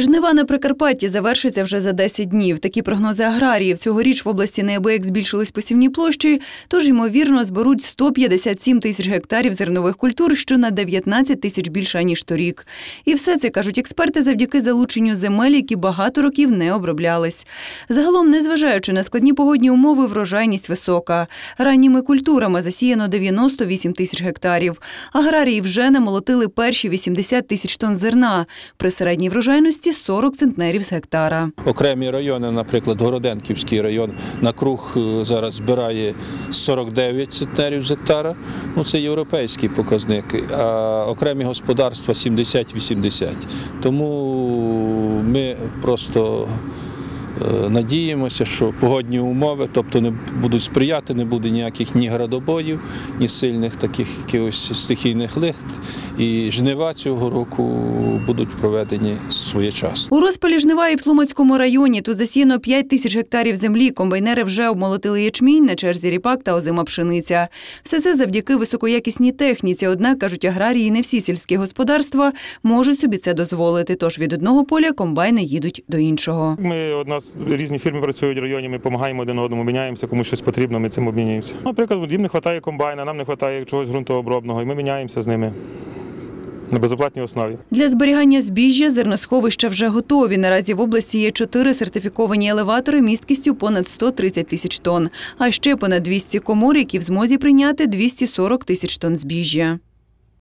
Жнива на Прикарпатті завершиться вже за 10 днів. Такі прогнози аграріїв. Цьогоріч в області неабияк збільшились посівні площі, тож, ймовірно, зберуть 157 тисяч гектарів зернових культур, що на 19 тисяч більше, ніж торік. І все це, кажуть експерти, завдяки залученню земель, які багато років не оброблялись. Загалом, незважаючи на складні погодні умови, врожайність висока. Ранніми культурами засіяно 98 тисяч гектарів. Аграрії вже намолотили перші 80 тисяч тонн зерна. При середній врожайності 40 центнерів з гектара. Окремі райони, наприклад, Городенківський район на круг е, зараз збирає 49 центнерів з гектара. Ну це європейський показник. А окремі господарства 70-80. Тому ми просто надіємося, що погодні умови, тобто не будуть сприяти, не буде ніяких ні градобоїв, ні сильних таких якихось стихійних лихт. І жнива цього року будуть проведені своєчасно. У розпалі жнива і в Тлумацькому районі тут засіяно 5 тисяч гектарів землі. Комбайнери вже обмолотили ячмінь, на черзі ріпак та озима пшениця. Все це завдяки високоякісній техніці. Однак, кажуть аграрії, не всі сільські господарства можуть собі це дозволити. Тож від одного поля комбайни їдуть до іншого. Ми нас різні фірми працюють в районі, ми допомагаємо один одному, міняємося, кому щось потрібно, ми цим обмінюємося. Наприклад, їм не вистачає комбайна, нам не вистачає чогось ґрунтообробного, і ми міняємося з ними на безоплатній основі. Для зберігання збіжжя зерносховища вже готові. Наразі в області є чотири сертифіковані елеватори місткістю понад 130 тисяч тонн, а ще понад 200 комор, які в змозі прийняти 240 тисяч тонн збіжжя.